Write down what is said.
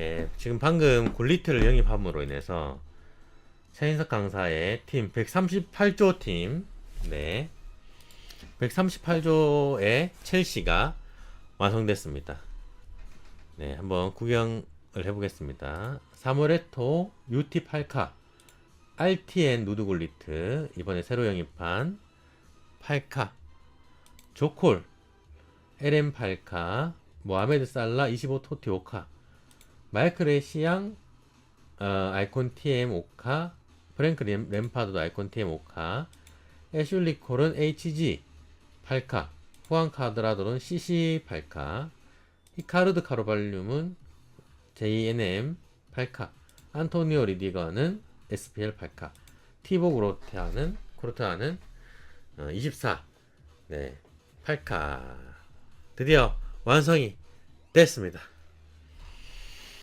예, 지금 방금 굴리트를 영입함으로 인해서 차인석 강사의 팀 138조 팀, 네, 138조의 첼시가 완성됐습니다. 네, 한번 구경을 해보겠습니다. 사모레토 UT8카 RTN 누드굴리트 이번에 새로 영입한 8카 조콜 LM8카 모하메드 살라 25 토티 5카 마이클 레시앙 어, 아이콘 TM 5카 프랭크 램, 램파드도 아이콘 TM 5카 애슐리 콜은 HG 8카 후안 카드라도는 CC 8카 히카르드 카로발륨은 JNM 8카 안토니오 리디거는 SPL 8카 티보 그로테아는 그로테아는 어, 24 네, 8카 드디어 완성이 됐습니다.